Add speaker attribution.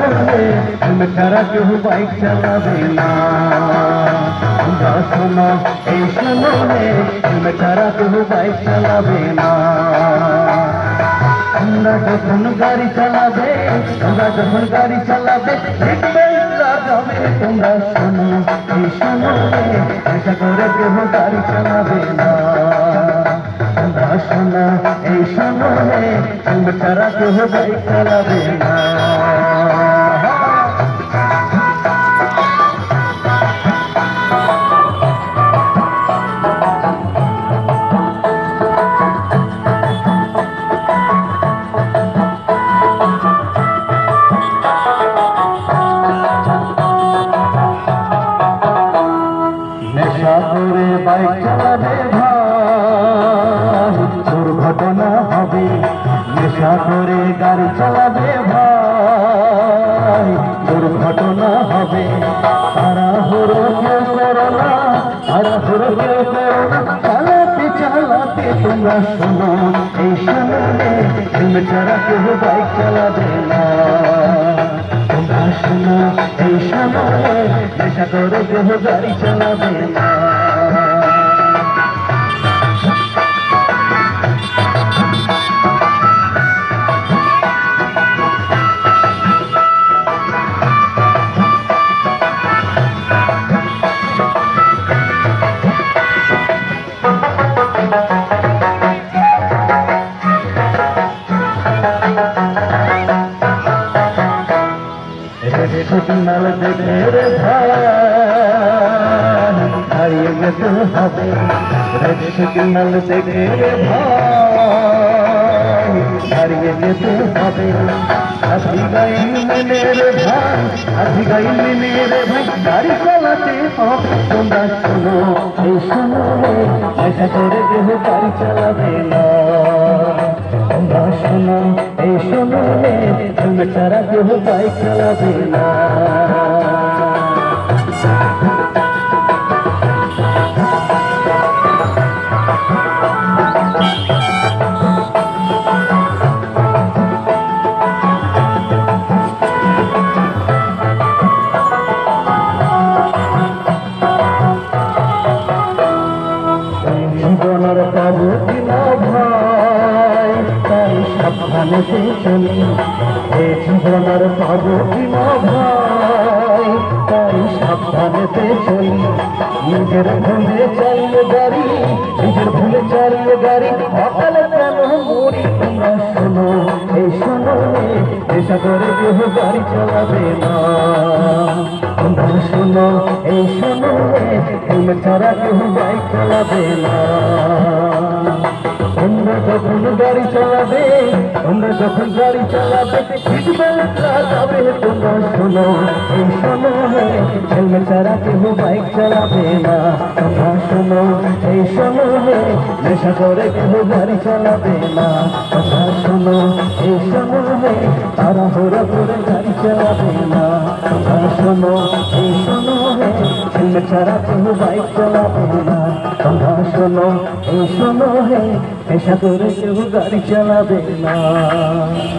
Speaker 1: সময়ে তুমি ছাড়া কেউ বাইক চালাবে না শোনো এই সময়ে তুমি ছাড়া কেউ বাইক চালাবে না তোমরা যখন গাড়ি চালাবে তোমরা যখন গাড়ি চালাবে তোমরা শোনো এই সময়ে আশা করে কেউ গাড়ি চালাবে না তোমরা শোনো এই সময়ে তুমি ছাড়া কেউ বাইক চালাবে না হবে নেশা করে গাড়ি চালাবে ভাই। দুর্ঘটনা হবে, তাড়াহুড়ো কেউ করো না, তাড়াহুড়ো কেউ চালাতে চালাতে তোমরা শোনো, এই সময়ে তুমি ছাড়া কেউ বাইক চালাবে না। তোমরা শোনো, এই সময়ে নেশা করে কেউ গাড়ি চালাবে না। সিগনাল দেখে রে ভাই হারিয়ে যেতে হবে। রেড সিগনাল দেখে রে ভাই হারিয়ে যেতে হবে। আধি গাই মেনে রে ভাই আধি গাই মেনে রে ভাই গাড়ি চালাতে হবে। তোমরা শোনো, এই শোনো আশা করে কেউ গাড়ি চালাবে না। তোমরা শোনো এই শোনো তুমি ছাড়া কেউ পাই চালাবে না। সাবধানে চলি এ জীবনের কিনা ভাই তাই সাবধানে সে চলি নিজের ভুলে চালিয়ে গাড়ি নিজের ভুলে চালিয়ে গাড়ি অকালে কেন মরি তোমরা শোনো এই শোনো নেশা করে কেউ গাড়ি চালাবে না। তোমরা শোনো এই শোনো হেলমেট ছাড়া কেউ বাইক চালাবে না তোমরা যখন গাড়ি চালাবে তোমরা যখন গাড়ি চালাবে সিটবেল্ট লাগাবে তোমরা শোনো এই শোনো হেলমেট ছাড়া কেউ বাইক চালাবে না তোমরা শোনো এই শোনো নেশা করে কেউ গাড়ি চালাবে না তোমরা শোনো এই শোনো তারা হরা করে গাড়ি চালাবে না শোনো শোনো হেলমেট ছাড়া কেউ বাইক চালাবে না তোমরা শোনো এই শোনো পেশা করে কেউ গাড়ি চালাবে না।